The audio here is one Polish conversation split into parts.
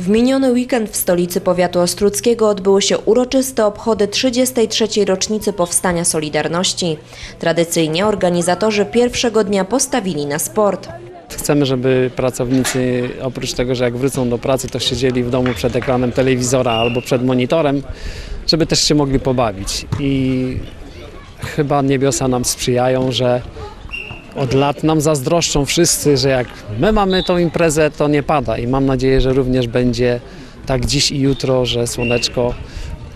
W miniony weekend w stolicy powiatu ostruckiego odbyły się uroczyste obchody 33. rocznicy Powstania Solidarności. Tradycyjnie organizatorzy pierwszego dnia postawili na sport. Chcemy, żeby pracownicy oprócz tego, że jak wrócą do pracy, to siedzieli w domu przed ekranem telewizora albo przed monitorem, żeby też się mogli pobawić. I chyba niebiosa nam sprzyjają, że od lat nam zazdroszczą wszyscy, że jak my mamy tą imprezę, to nie pada. I mam nadzieję, że również będzie tak dziś i jutro, że słoneczko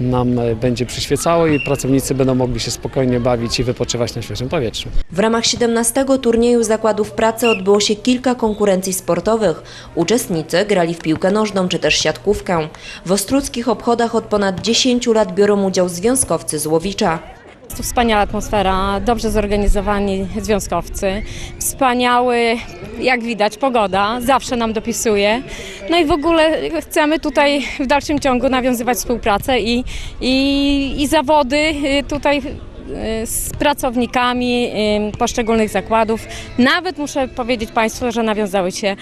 nam e, będzie przyświecało i pracownicy będą mogli się spokojnie bawić i wypoczywać na świeżym powietrzu. W ramach 17 turnieju zakładów pracy odbyło się kilka konkurencji sportowych. Uczestnicy grali w piłkę nożną czy też siatkówkę. W ostruckich obchodach od ponad 10 lat biorą udział związkowcy z Łowicza. To wspaniała atmosfera, dobrze zorganizowani związkowcy, wspaniały, jak widać, pogoda, zawsze nam dopisuje. No i w ogóle chcemy tutaj w dalszym ciągu nawiązywać współpracę i, i, i zawody y, tutaj y, z pracownikami y, poszczególnych zakładów. Nawet muszę powiedzieć Państwu, że nawiązały się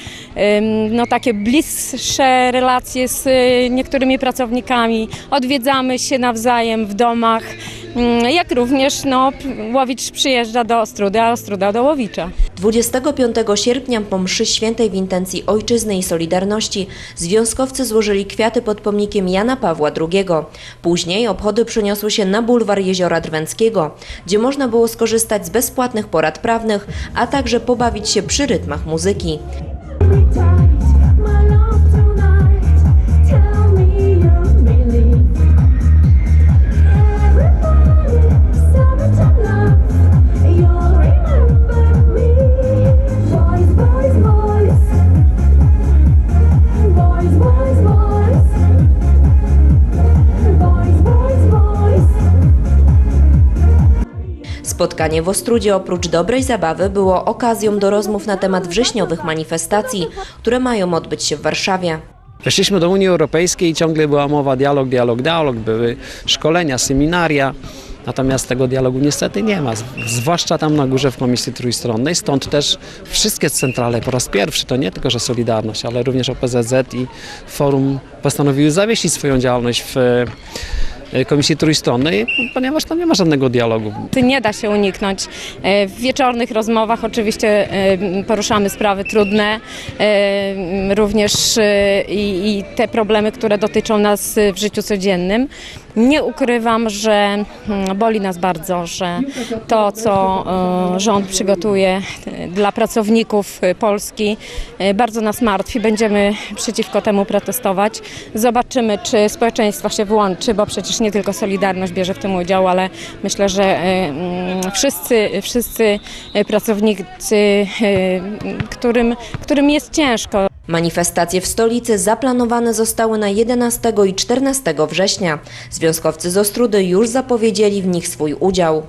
no, takie bliższe relacje z niektórymi pracownikami. Odwiedzamy się nawzajem w domach, jak również no, Łowicz przyjeżdża do Ostrudy, a Ostruda do Łowicza. 25 sierpnia po mszy świętej w intencji Ojczyzny i Solidarności związkowcy złożyli kwiaty pod pomnikiem Jana Pawła II. Później obchody przeniosły się na bulwar Jeziora Drwęckiego, gdzie można było skorzystać z bezpłatnych porad prawnych, a także pobawić się przy rytmach muzyki. Spotkanie w Ostrudzie oprócz dobrej zabawy było okazją do rozmów na temat wrześniowych manifestacji, które mają odbyć się w Warszawie. Weszliśmy do Unii Europejskiej i ciągle była mowa dialog, dialog, dialog, były szkolenia, seminaria. Natomiast tego dialogu niestety nie ma, zwłaszcza tam na górze w Komisji Trójstronnej. Stąd też wszystkie centrale po raz pierwszy, to nie tylko, że Solidarność, ale również OPZZ i Forum postanowiły zawiesić swoją działalność w Komisji Trójstronnej, ponieważ tam nie ma żadnego dialogu. Nie da się uniknąć. E, W wieczornych rozmowach oczywiście e, poruszamy sprawy trudne, e, również e, i te problemy, które dotyczą nas w życiu codziennym. Nie ukrywam, że mm, boli nas bardzo, że to, co e, rząd przygotuje e, dla pracowników e, Polski, e, bardzo nas martwi. Będziemy przeciwko temu protestować. Zobaczymy, czy społeczeństwo się włączy, bo przecież nie tylko Solidarność bierze w tym udział, ale myślę, że e, mm, wszyscy, wszyscy e, pracownicy, e, którym, którym jest ciężko, Manifestacje w stolicy zaplanowane zostały na 11 i 14 września. Związkowcy z Ostrudy już zapowiedzieli w nich swój udział.